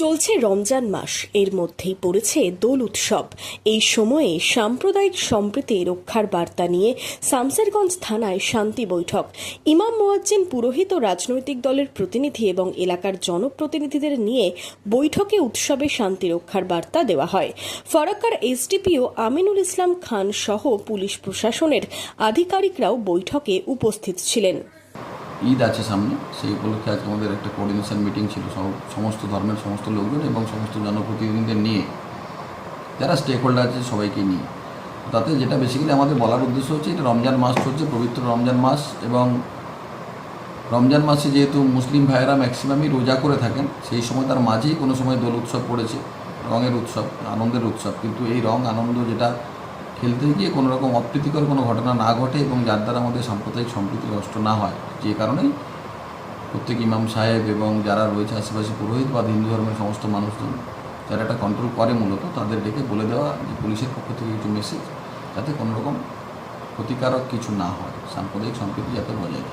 চলছে রমজান মাস। এর মধ্যেই পড়েছে দোল উৎসব। এই সময়ে সাম্প্রদায়িক সম্প্রীতি রক্ষার বার্তা নিয়ে শামসেরগঞ্জ থানায় শান্তি বৈঠক। ইমাম মোয়াজ্জেন, পুরোহিত ও রাজনৈতিক দলের প্রতিনিধি এবং এলাকার জনপ্রতিনিধিদের নিয়ে বৈঠকে উৎসবে শান্তি রক্ষার বার্তা দেওয়া হয়। ফরাক্কার এসডিপিও আমিনুল ইসলাম খান সহ পুলিশ প্রশাসনের আধিকারিকরাও বৈঠকে উপস্থিত ছিলেন। ঈদ আছে সামনে, সেই উপলক্ষে আজকে আমাদের একটা কোঅর্ডিনেশন মিটিং ছিল। সমস্ত ধর্মের সমস্ত লোকজন এবং সমস্ত জনপ্রতিনিধিদের নিয়ে, যারা স্টেক হোল্ডার আছে সবাইকে নিয়ে। তাতে যেটা বেসিক্যালি আমাদের বলার উদ্দেশ্য হচ্ছে, এটা রমজান মাস চলছে, পবিত্র রমজান মাস এবং রমজান মাসে যেহেতু মুসলিম ভাইয়েরা ম্যাক্সিমামই রোজা করে থাকেন, সেই সময় তার মাঝেই কোনো সময় দোল উৎসব পড়েছে, রঙের উৎসব, আনন্দের উৎসব। কিন্তু এই রং আনন্দ যেটা খেলতে গিয়ে কোনো রকম অপ্রীতিকর কোনো ঘটনা না ঘটে এবং যার দ্বারা আমাদের সাম্প্রদায়িক সম্প্রীতি নষ্ট না হয়, যে কারণেই প্রত্যেক ইমাম সাহেব এবং যারা রয়েছে আশেপাশে পুরোহিত বা হিন্দু ধর্মের সমস্ত মানুষজন, যারা এটা কন্ট্রোল করে মূলত, তাদের ডেকে বলে দেওয়া যে পুলিশের পক্ষ থেকে কিছু মেসেজ যাতে কোনো রকম ক্ষতিকারক কিছু না হয়, সাম্প্রদায়িক সম্প্রীতি যাতে বজায়